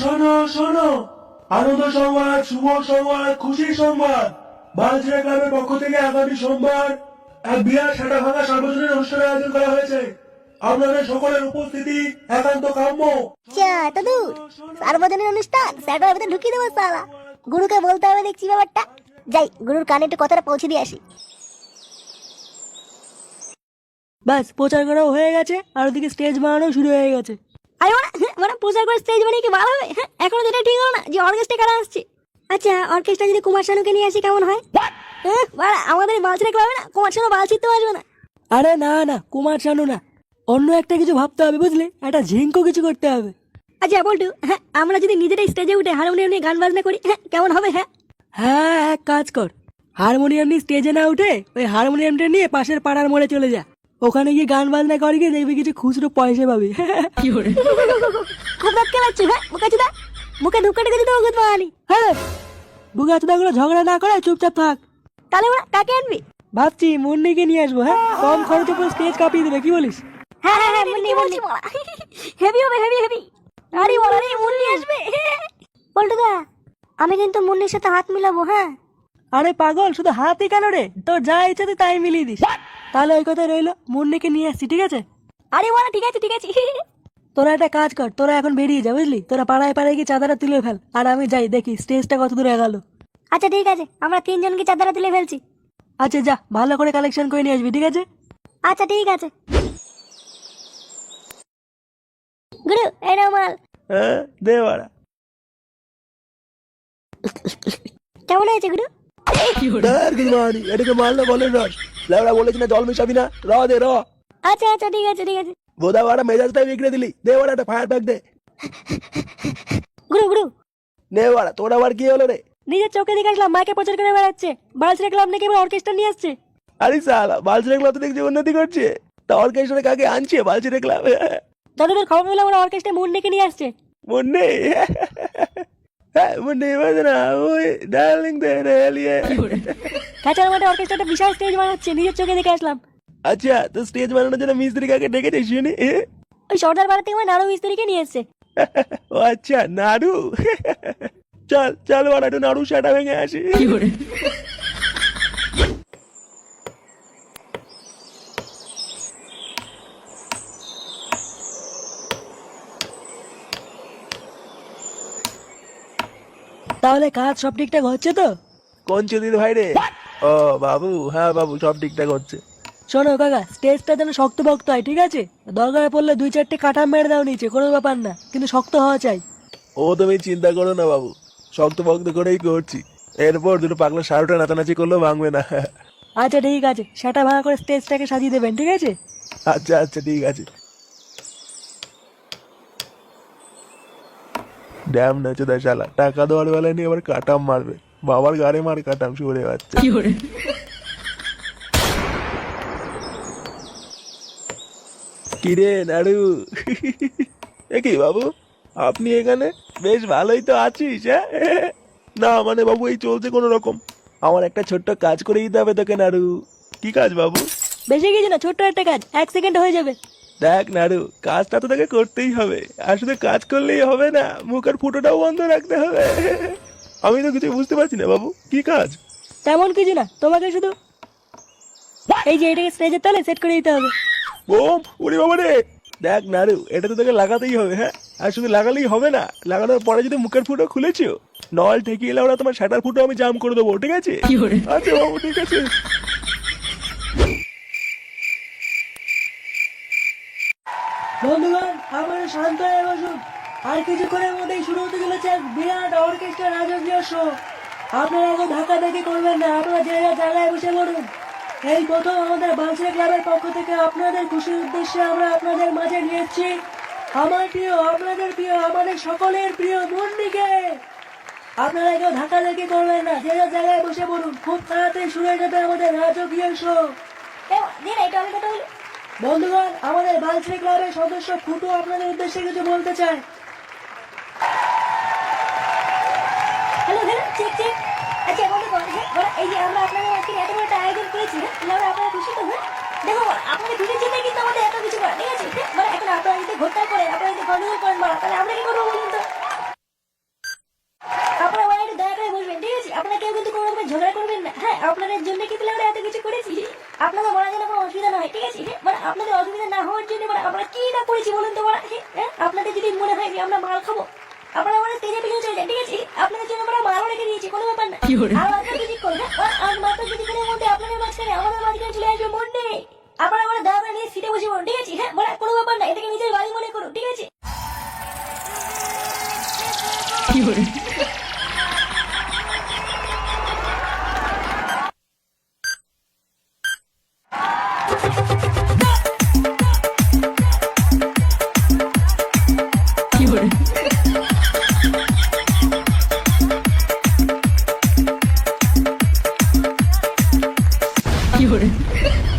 শোনো শোনো। আনন্দ সংবাদ, শুভ সংবাদ, খুশির সংবাদ। বালচিরা ক্লাবের থেকে আগামী সোমবার এক বিরাট সাটা ভাঙা সার্বজনীন অনুষ্ঠানের আয়োজন করা হয়েছে। আপনাদের সকলের উপস্থিতি একান্ত কাম্য। চা এত দূর সার্বজনীন অনুষ্ঠান ঢুকিয়ে দেবো সালা গুরুকে বলতে হবে দেখছি ব্যাপারটা। যাই গুরুর কানে একটু কথাটা পৌঁছে দিয়ে আসি। ব্যাস প্রচার করাও হয়ে গেছে আর ওদিকে স্টেজ বানানো শুরু হয়ে গেছে। আরে মানে মানে প্রচার করে স্টেজ বানিয়ে কি ভালো হবে? হ্যাঁ, এখনও যেটা ঠিক হলো না যে অর্কেস্ট্রা কারা আসছে। আচ্ছা অর্কেস্ট্রা যদি কুমার শানুকে নিয়ে আসি কেমন হয়? হ্যাঁ, আমাদের বালচিরা ক্লাবে না কুমার শানু বাল ছিটতে পারবে না। আরে না না কুমার শানু না। অন্য একটা কিছু ভাবতে হবে বুঝলে? একটা ঝিঙ্কো কিছু করতে হবে। আচ্ছা বলটু হ্যাঁ আমরা যদি নিজেরাই স্টেজে উঠে হারমোনিয়াম নিয়ে গান বাজনা করি হ্যাঁ কেমন হবে হ্যাঁ? হ্যাঁ এক কাজ কর। হারমোনিয়াম নিয়ে স্টেজে না উঠে ওই হারমোনিয়ামটা নিয়ে পাশের পাড়ার মোড়ে চলে যা। ওখানে গিয়ে গান বাজনা করে গিয়ে দেখবি কিছু খুচরো পয়সা পাবি। খুব রাত খেলাচ্ছ হ্যাঁ মুখে চুদা মুখে ধুকাটে দিয়ে দেবো গুড মর্নিং হ্যাঁ বুগা চুদাগুলো ঝগড়া না করে চুপচাপ থাক। তাহলে ওরা কাকে আনবি? ভাবছি মুন্নিকে নিয়ে আসব হ্যাঁ? কম খরচে পুরো স্টেজ কাঁপিয়ে দেবে কি বলিস? মুন্নি মুন্নি হেভি হবে হেভি হেভি আরে বলা রে মুন্নি আসবে। পল্টুদা আমি কিন্তু মুন্নির সাথে হাত মিলাবো হ্যাঁ? আরে পাগল শুধু হাতই কেন রে? তোর যা ইচ্ছা তুই তাই মিলিয়ে দিস। তাহলে ওই কথা রইল মুন্নিকে নিয়ে আসছি ঠিক আছে? আরে বলা ঠিক আছে ঠিক আছে। তোরা একটা কাজ কর তোরা এখন বেরিয়ে যা বুঝলি? তোরা পাড়ায় পাড়ায় গিয়ে চাঁদাটা তুলে ফেল আর আমি যাই দেখি স্টেজটা কত দূরে গেল আচ্ছা ঠিক আছে আমরা তিনজনকে চাদরা তুলে ফেলছি। আচ্ছা যা ভালো করে কালেকশন করে নিয়ে আসবি ঠিক আছে? আচ্ছা ঠিক আছে গুরু এই নাও মাল হ্যাঁ দে বাড়া। কেমন হয়েছে গুরু? আর কিছু মানি এটাকে মারলে বলে রস। লেবড়া বলেছি না জল মিশাবি না। র দে র। আচ্ছা আচ্ছা ঠিক আছে ঠিক আছে। বোধা বাড়া মেজাজটাই বিগড়ে দিলি। দে বাড়া একটা ফায়ার ব্যাগ দে। গুরু গুরু। নে বাড়া তোর আবার কি হলো রে? নিজের চোখে দেখে আসলাম মাকে প্রচার করে বেড়াচ্ছে। বালসিরা ক্লাব নাকি এবার অর্কেস্ট্রা নিয়ে আসছে। আরে সালা বালচিরা ক্লাব তো দেখছি উন্নতি করছে। তা অর্কেস্ট্রা কাকে আনছে? বালচিরা ক্লাব যতদূর খবর পেলাম ওরা অর্কেস্ট্রা মুন্নিকে নিয়ে আসছে। হ্যাঁ মুন্নে বাজে না ওই ডার্লিং কাঁচার মাঠে অর্কেস্ট্রাটা বিশাল স্টেজ বানাচ্ছে নিজের চোখে দেখে আসলাম আচ্ছা তো স্টেজ বানানোর জন্য মিস্ত্রি কাকে ডেকেছে শুনি ওই সর্দার পাড়া থেকে নাড়ু মিস্ত্রিকে নিয়ে এসছে ও আচ্ছা নাড়ু চল চল বাড়া একটু নাড়ু সাটা ভেঙে আসি তাহলে কাজ সব ঠিকঠাক হচ্ছে তো? কোন চুদির ভাই রে। ও বাবু হ্যাঁ বাবু সব ঠিকঠাক হচ্ছে। শোনো কাকা স্টেজটা যেন শক্ত ভক্ত হয় ঠিক আছে? দরকার পড়লে দুই চারটে কাঠা মেরে দাও নিচে কোনো ব্যাপার না কিন্তু শক্ত হওয়া চাই। ও তুমি চিন্তা করো না বাবু। শক্ত ভক্ত করেই করছি। এরপর দুটো পাগলা সারোটা নাচানাচি করলেও ভাঙবে না। আচ্ছা ঠিক আছে সেটা ভাঙা করে স্টেজটাকে সাজিয়ে দেবেন ঠিক আছে? আচ্ছা আচ্ছা ঠিক আছে। ড্যাম নাচো দা শালা টাকা দেওয়ার বেলায় নিয়ে আবার কাটাম মারবে। বাবার গাড়ে মার কাটাম শুয়ে বাচ্চা কিরে? নাড়ু? কি বাবু? আপনি এখানে? বেশ ভালোই তো আছিস হ্যাঁ? না মানে বাবু এই চলছে কোনো রকম। আমার একটা ছোট্ট কাজ করে দিতে হবে তোকে নাড়ু। কি কাজ বাবু? বেশি কিছু না ছোট্ট একটা কাজ। এক সেকেন্ড হয়ে যাবে। দেখ নাড়ু কাজটা তো তোকে করতেই হবে। আর শুধু কাজ করলেই হবে না মুখের ফুটোটাও বন্ধ রাখতে হবে। আমি তো কিছু বুঝতে পারছি না বাবু কি কাজ? তেমন কিছু না তোমাকে শুধু এই যে এটাকে স্টেজের তলে সেট করে দিতে হবে। বোম উড়ি বাবা রে! দেখ নাড়ু এটা তো তোকে লাগাতেই হবে হ্যাঁ? আর শুধু লাগালেই হবে না লাগানোর পরে যদি মুখের ফুটো খুলেছো নল ঠেকিয়ে এলে ওরা তোমার শাটার ফুটো আমি জাম করে দেবো ঠিক আছে? আচ্ছা বাবু ঠিক আছে। বন্ধুগণ আপনারা শান্ত বসুন। আর কিছুক্ষণের মধ্যেই শুরু হতে চলেছে বিরাট অর্কেস্ট্রা রাজকীয় শো আপনারা এখন ধাক্কা দেখি করবেন না, আপনারা যে জায়গায় বসে পড়ুন। এই প্রথম আমাদের বাংশা ক্লাবের পক্ষ থেকে আপনাদের খুশির উদ্দেশ্যে আমরা আপনাদের মাঝে নিয়ে এসেছি। আমার প্রিয়, আপনাদের প্রিয়, আমাদের সকলের প্রিয় মুন্নিকে আপনারা কেউ ধাক্কা দেখি করবেন না, যে যা জায়গায় বসে পড়ুন, খুব তাড়াতাড়ি শুরু হয়ে যাবে আমাদের রাজকীয় শো এটা আমি কথা বন্ধুগণ, আমাদের বালশ্রী ক্লাবের সদস্য ফুটু আপনাদের উদ্দেশ্যে কিছু বলতে চায়। হ্যালো হ্যালো চেক চেক আচ্ছা হ্যাঁ, এই যে আমরা আপনাদের আজকে এত বড় আয়োজন করেছি হ্যাঁ, না তাহলে আপনারা খুশি তো হ্যাঁ? দেখো, আপনাদের দুটো কিন্তু আমাদের এত কিছু করা, ঠিক আছে? মানে এখন আপনারা যদি করেন, আপনারা যদি গন্ডগোল করেন বা তাহলে আমরা কি করব বলুন তো? আপনারা দয়া করে বসবেন, ঠিক আছে? আপনারা কেউ কিন্তু কোনো রকমের ঝগড়া করবেন না হ্যাঁ আপনাদের জন্য কিন্তু আমরা এত কিছু করেছি। আপনাদের বলার জন্য কোনো অসুবিধা নয় ঠিক আছে? হ্যাঁ মানে আপনাদের অসুবিধা না হওয়ার জন্য মানে আমরা কি না করেছি বলুন তো বলা হ্যাঁ আপনাদের যদি মনে হয় যে আমরা মাল খাব আপনারা মানে তেজে পিছনে চলে যান ঠিক আছে? আপনাদের জন্য আমরা মালও রেখে দিয়েছি কোনো ব্যাপার না। আর আপনারা যদি করবেন আর মাত্র যদি কোনো মধ্যে আপনাদের মাঝখানে আমাদের মাঝখানে চলে আসবে মন নেই আপনারা আমরা দাঁড়া নিয়ে সিটে বসে পড়ুন ঠিক আছে? হ্যাঁ বলা কোনো ব্যাপার না এটাকে নিজের বাড়ি মনে করুন ঠিক আছে? 有人。